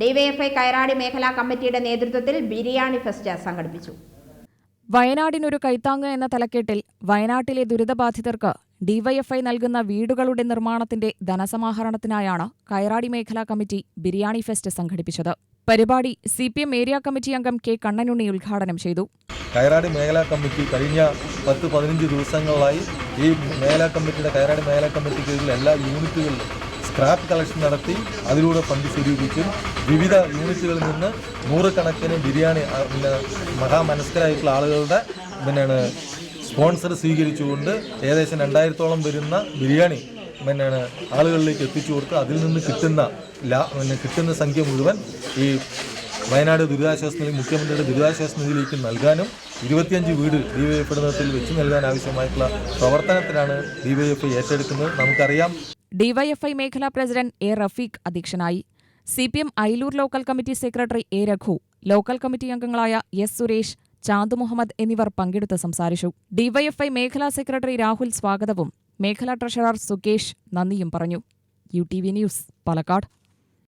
DYFI Kayaradi മേഖലാ കമ്മിറ്റിയുടെ നേതൃത്വത്തിൽ ബിരിയാണി ഫെസ്റ്റ് സംഘടിപ്പിച്ചു. വയനാടിനൊരു കൈത്താങ്ങ് എന്ന തലക്കെട്ടിൽ വയനാട്ടിലെ ദുരിതബാധിതർക്ക് ഡിവൈഎഫ്ഐ നൽകുന്ന വീടുകളുടെ നിർമ്മാണത്തിന്റെ ധനസമാഹരണത്തിനായാണ് കയറാടി മേഖലാ കമ്മിറ്റി ബിരിയാണി ഫെസ്റ്റ് സംഘടിപ്പിച്ചത്. പരിപാടി C P M area committee അംഗം കെ കണ്ണനുണ്ണി ഉദ്ഘാടനം ചെയ്തു. കയറാടി മേഖലാ കമ്മിറ്റി കഴിഞ്ഞ പത്ത് പതിനഞ്ച് ദിവസങ്ങളായി ഈ മേഖലാ കമ്മിറ്റിയുടെ കയറാടി മേഖലാ കമ്മിറ്റി കീഴിൽ എല്ലാ യൂണിറ്റുകളിലും സ്ക്രാപ്പ് കളക്ഷൻ നടത്തി അതിലൂടെ ഫണ്ട് സ്വരൂപിച്ചും. വിവിധ യൂണിറ്റുകളിൽ നിന്ന് നൂറുകണക്കിന് ബിരിയാണി പിന്നെ മഹാമനസ്കരായിട്ടുള്ള ആളുകളുടെ പിന്നെയാണ് സ്പോൺസർ സ്വീകരിച്ചുകൊണ്ട് ഏകദേശം രണ്ടായിരത്തോളം വരുന്ന ബിരിയാണി പിന്നെയാണ് ആളുകളിലേക്ക് എത്തിച്ചു കൊടുത്ത് അതിൽ നിന്ന് കിട്ടുന്ന ലാ പിന്നെ കിട്ടുന്ന സംഖ്യ മുഴുവൻ ഈ വയനാട് ദുരിതാശ്വാസ നിധി മുഖ്യമന്ത്രിയുടെ ദുരിതാശ്വാസ നിധിയിലേക്ക് നൽകാനും ഇരുപത്തിയഞ്ച് വീട് ഡി വൈ എഫ് ഇടുന്നതിൽ വെച്ച് നൽകാൻ ആവശ്യമായിട്ടുള്ള പ്രവർത്തനത്തിനാണ് എഫ് ഏറ്റെടുക്കുന്നത്. നമുക്കറിയാം ഡിവൈഎഫ്ഐ മേഖലാ പ്രസിഡന്റ് എ റഫീഖ് അധ്യക്ഷനായി. C P M Ayilur local committee secretary A Raghu local committee അംഗങ്ങളായ എസ് സുരേഷ് ചാന്ത് മുഹമ്മദ് എന്നിവർ പങ്കെടുത്ത് സംസാരിച്ചു. ഡിവൈഎഫ്ഐ മേഖലാ സെക്രട്ടറി രാഹുൽ സ്വാഗതവും മേഖലാ ട്രഷറർ സുകേഷ് നന്ദിയും പറഞ്ഞു. U T V news Palakkad.